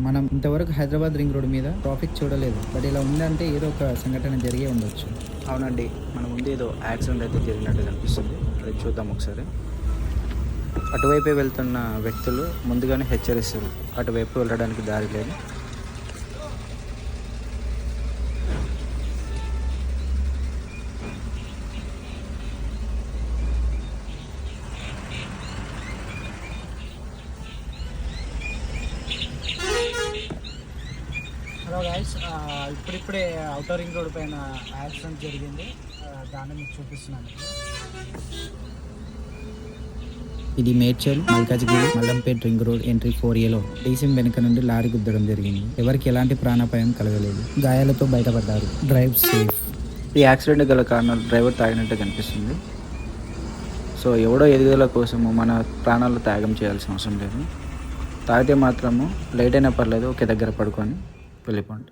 మనం ఇంతవరకు Hyderabad ring road మీద ట్రాఫిక్ చూడలేదు. బట్ ఇలా ఉందంటే ఏదో ఒక సంఘటన జరిగే ఉండొచ్చు. అవునండి. మన ముందు ఏదో యాక్సిడెంట్ అయితే జరిగినట్టు కనిపిస్తుంది. అది చూద్దాం ఒకసారి. అటువైపే వెళ్తున్న వ్యక్తులు ముందుగానే హెచ్చరిస్తారు. అటువైపు వెళ్ళడానికి దారి లేదు. హలో గైస్ ఇప్పుడిప్పుడే అవుటర్ రింగ్ రోడ్ పైన యాక్సిడెంట్ జరిగింది. దాన్ని మీకు చూపిస్తున్నాను. ఇది Medchal Malkajgiri Mallampet ring road entry four ఏలో డీసీఎం వెనుక నుండి లారీ గుద్దడం జరిగింది. ఎవరికి ఎలాంటి ప్రాణాపాయం కలగలేదు. గాయాలతో బయటపడ్డారు. డ్రైవ్ సేఫ్ ఈ యాక్సిడెంట్ గల కారణాలు డ్రైవర్ తాగినట్టు కనిపిస్తుంది. సో ఎవడో ఎదుగుదల కోసము మన ప్రాణాలు త్యాగం చేయాల్సిన అవసరం లేదు. తాగితే మాత్రము లేట్ అయినా పర్లేదు ఒకే దగ్గర పడుకొని వెళ్ళిపోండి